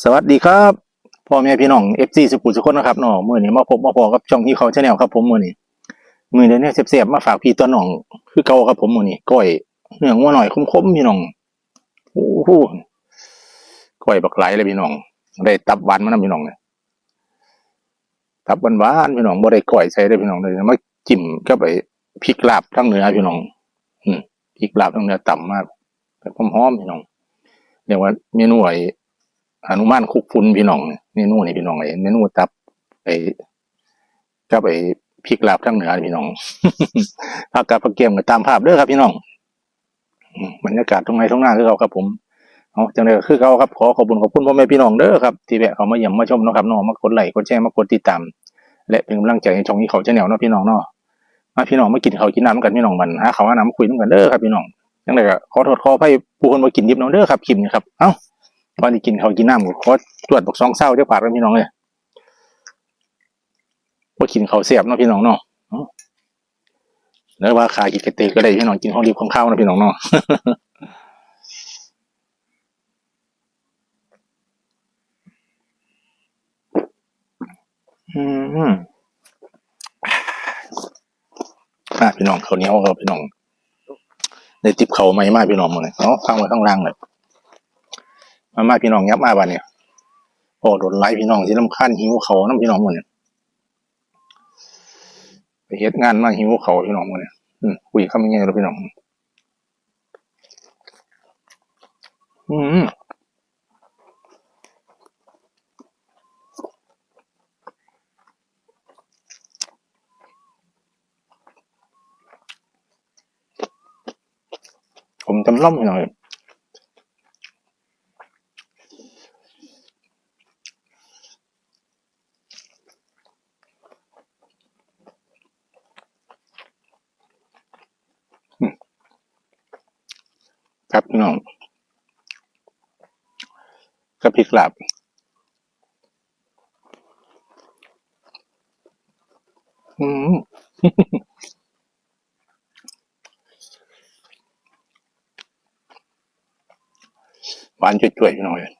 สวัสดีครับพ่อแม่พี่น้องเอฟซีสุขุมสุขคนนะครับเนาะมื้อนี้มาพบมาพอกับช่องที่เขาชาแนลครับผมมื้อนี้มื้อนี้เนี่ยเสียบๆมาฝากพี่ตัวน้อง คือเก่าครับผมมื้อนี้ก้อยเนื้องัวหน่อยคมๆพี่น้องโอ้โหก้อยบักไหลเลยพี่น้อง ได้ตับหวานมานำพี่น้องเนี่ยตับหวานๆพี่น้องบ่ได้ก้อยใส่ได้พี่น้องเลยมาจิ้มกับไอ้พริกลาบทั้งเหนือพี่น้อง อืมพริกลาบทั้งเหนือต่ำมากแบบหอมๆพี่น้องเรียกว่าเมนูไอ หนุมานคุกฟุ้นพี่น้องเมนูนี่พี่น้องไอ้เมนูตับไอ้กับไอพริกลาบทั้งเหนือพี่น้องผักกาดผักเกมก็ตามภาพเด้อครับพี่น้องบรรยากาศตรงไหนตรงหน้าคือเขาครับผมเอาจังเลยคือเขาครับขอขอบคุณขอบคุณพ่อแม่พี่น้องเด้อครับที่แวะเขามาเยี่ยมมาชมนะครับเนาะมากดไลค์กดแชร์มากดติดตามและเป็นกำลังใจให้ช่องนี้เขาจะแนวเนาะพี่น้องเนาะมาพี่น้องมากินเขากินน้ำกันพี่น้องมันหาเขาวหาน้ำมาคุยกันเด้อครับพี่น้องจังเลยก็ขอโทษขออภัยผู้คนมากินดิบน้องเด้อครับคลิปนี้ครับเอ้า วันนี้กินเขากินน้ำก็ขอตรวจบอกสองเศร้าเจ้าปากกันพี่น้องเลยว่ากินเขาเสียบเนาะพี่น้องเนาะเอ้าแล้วว่าขากินกระเตก็ได้พี่น้องกินของรีบของข้าวนะพี่น้องเนาะอืมอะพี่น้องเขาเนี้ยวครับพี่น้องในติบเขาไม่มากพี่น้องหมดเลยเนาะข้างไว้ข้างล่างเลย มามาพี่น้องยับมาบ้านเนี่ยโอ้โดนไล่พี่น้องที่ลำคาญหิวเขาน้ำพี่น้องหมดเนี่ยไปเฮ็ดงานมาหิวเขาพี่น้องหมดเนี่ยอืมคุยคำยังไงเราพี่น้อง อืมผมจำล่อมพี่น้องเลยครับพี่น้องก ระพริกหลับอืมหวานจุ่ยๆพี่น้องเลย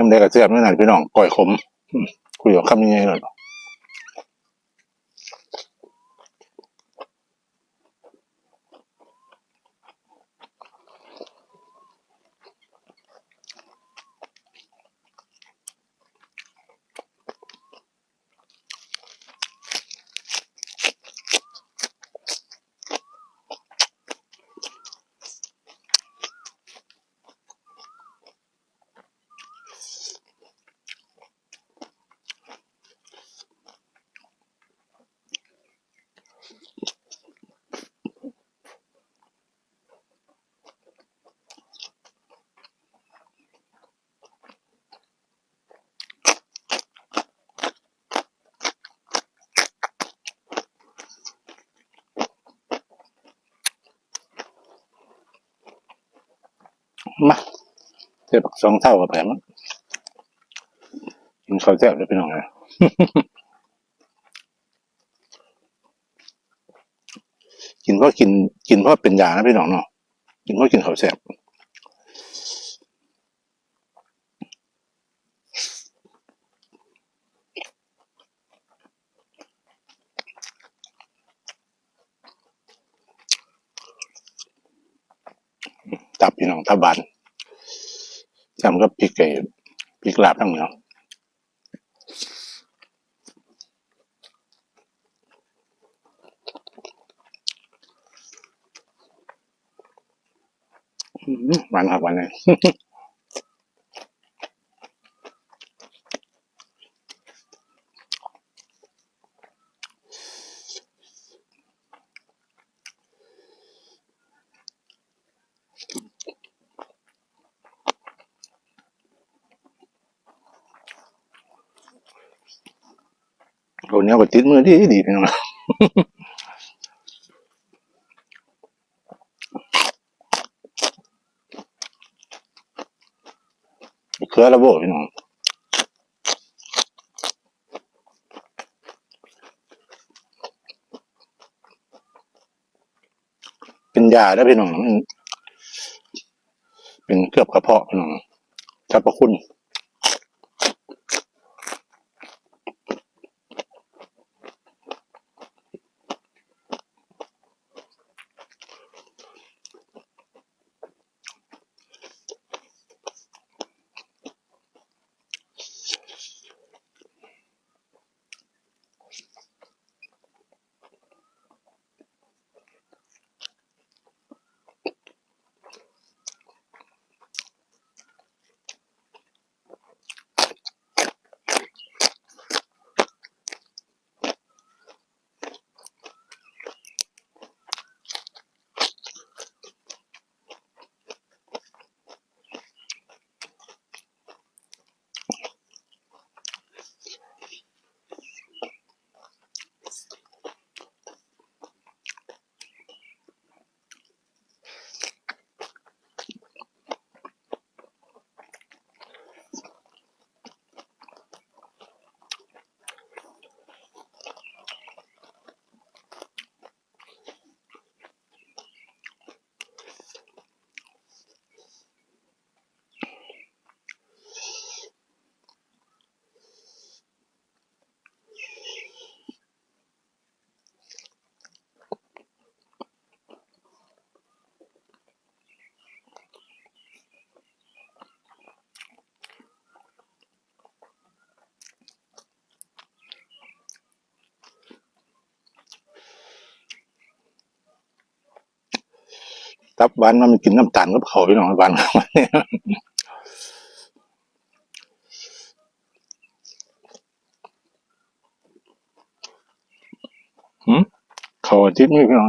น้ำแดงกระเจี๊ยบนี่นะพี่น้องก่อยขมคุยกับคำยังไงหน่อย มาเทียบสองเท่ากับแผลมั้งกินข้าวแซ่บได้เป็นยังไงกินเพราะกิน กินเพราะเป็นยานะพี่น้องเนาะกินเพราะกินข้าวแซ่บ ฐบาลจำก็พริกไก่พริกลาบทั้งเหนียวอื้อหือหวานครับหวานเลย คนนี้ก็ติดมือที่ดีพี่น้องเครือระบบพี่น้องเป็นยาได้พี่น้องเป็นเกือบกระเพาะพี่น้องสรรพคุณ ตับหวานมันกินน้ำตาลกับเขาพี่น้องหวานหืมเขาทิศนี่พี่น้อง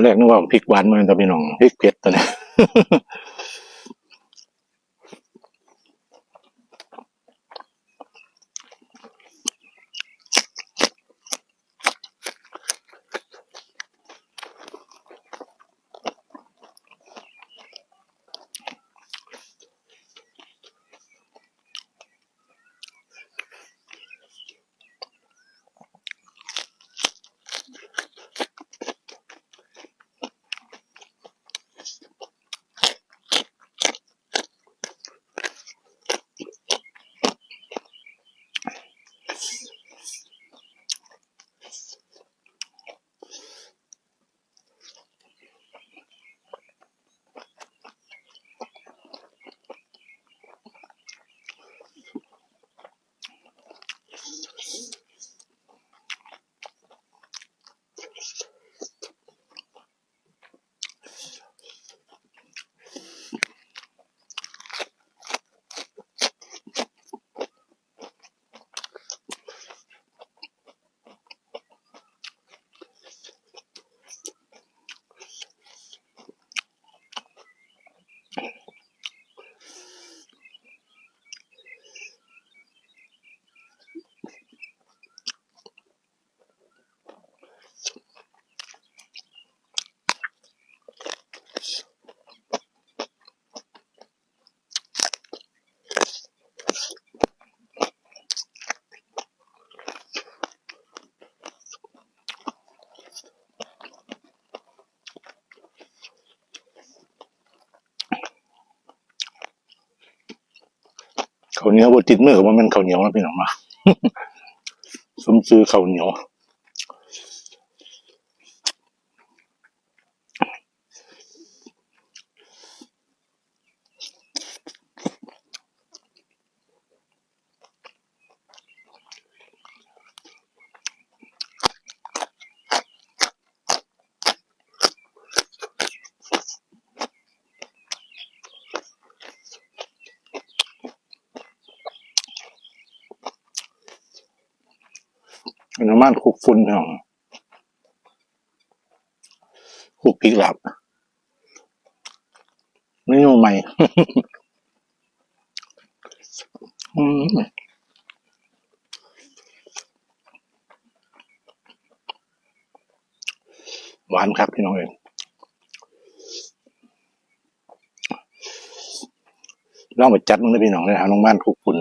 อนแรกนึกว่าพริกหวานมันแต่พี่น้องพริกเผ็ดตัวนี้ ข้าวเหนียวบดติดมือกับมันเป็นข้าวเหนียวนะพี่น้องมา สมซื้อข้าวเหนียว นน้ำมันคุกฝุ่นพี่น้องคุกพริกหลับเมนูใหม่หวานครับพี่น้องเองลองไปจัดมันเลยพี่น้องเลยครับน้องบ้านคุกฝุ่น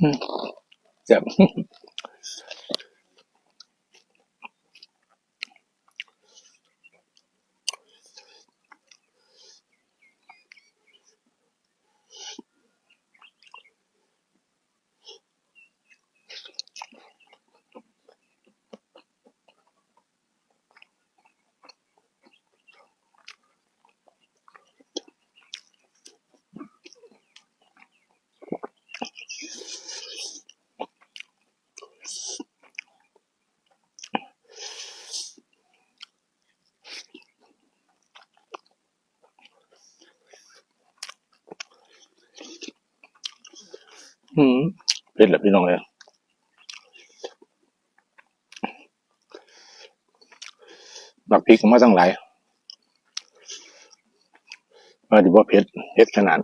อืมแอืมเป็นแบบพี่น้องเลยบักพริกมาตั้งหลายมาดูว่าเผ็ดเผ็ดขนาด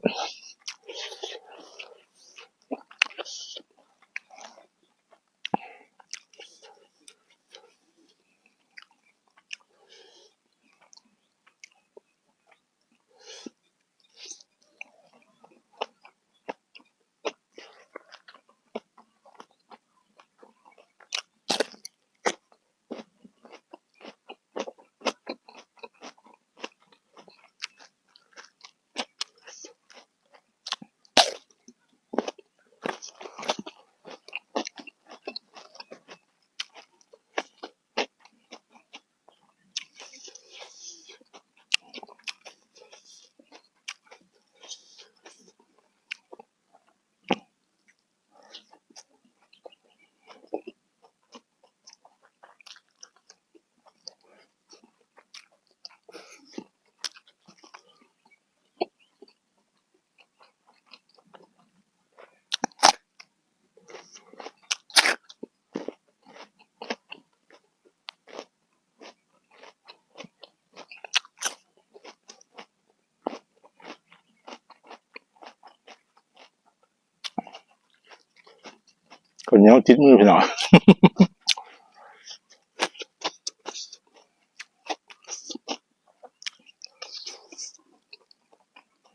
คนเนียติดมือพี่น้อง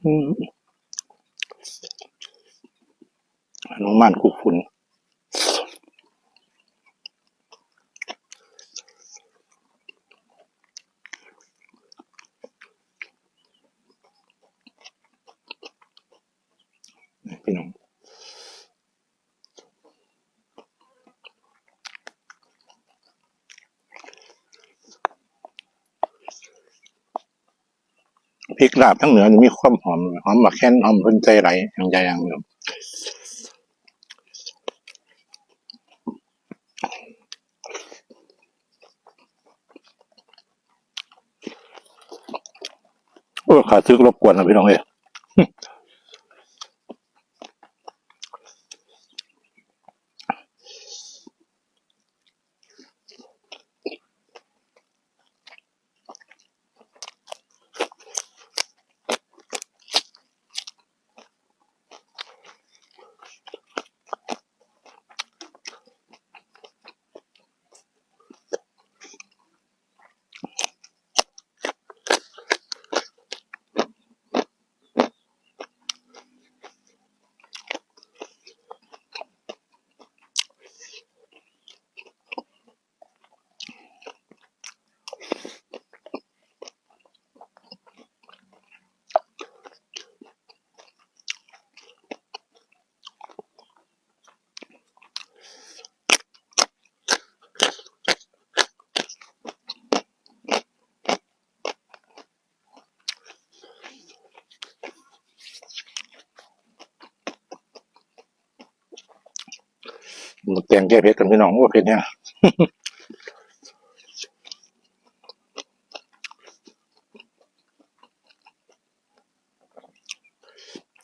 อืมน้องมันคุกฝุ่นพี่น้อง พริกลาบทั้งเหนือจะมีความหอมหอมบักแค้นหอมพิ่นใจไหลอย่างใจอย่างเดียวโอ้ขาซึกรบกวนนะพี่น้องเอ้ งแก้เผ็ดกันพี่น้องว่าเผ็ดเนี่ย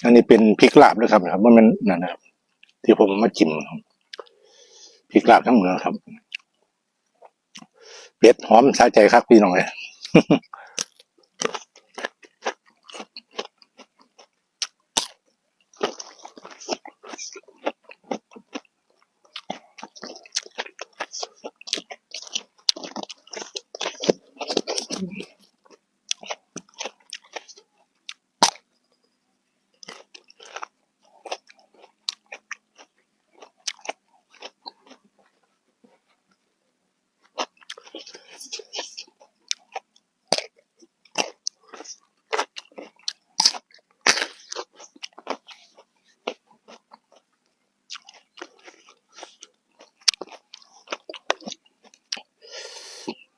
อันนี้เป็นพริกลาบด้วยครับนะครับว่ามันนั่นนะครับ ที่ผมมาจิ้มพริกลาบทั้งหมดนะครับเผ็ดหอมสะใจครับพี่น้องเลย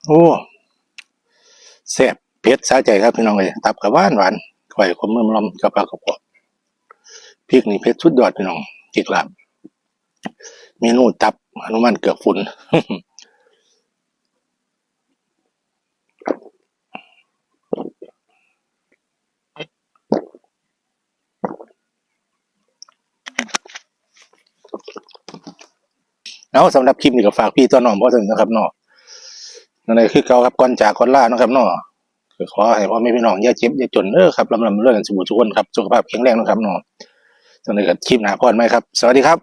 โอ้แซ่บเผ็ดสะใจครับพี่น้องเลยตับกับหวานหวานข่อยขมมือมลอมกับปลากระป๋องพริกนี่เผ็ดสุดยอดพี่น้องพริกลาบเมนูตับอนุมันเกือบฝุ่นเอาสำหรับคลิปนี้ก็ฝากพี่ตัวน้องพ่อถึงนะครับเนาะ นั่นเลยคือเก่าครับก่อนจากก่อนล่านะครับเนาะก็ขอให้พ่อแม่พี่น้องอย่าเจ็บอย่าจนเด้อครับลำลำเรื่องกันสมบูรณ์ทุกคนครับสุขภาพแข็งแรงนะครับเนาะจังเลยกับคลิปหน้าพอดไหมครับ สวัสดีครับ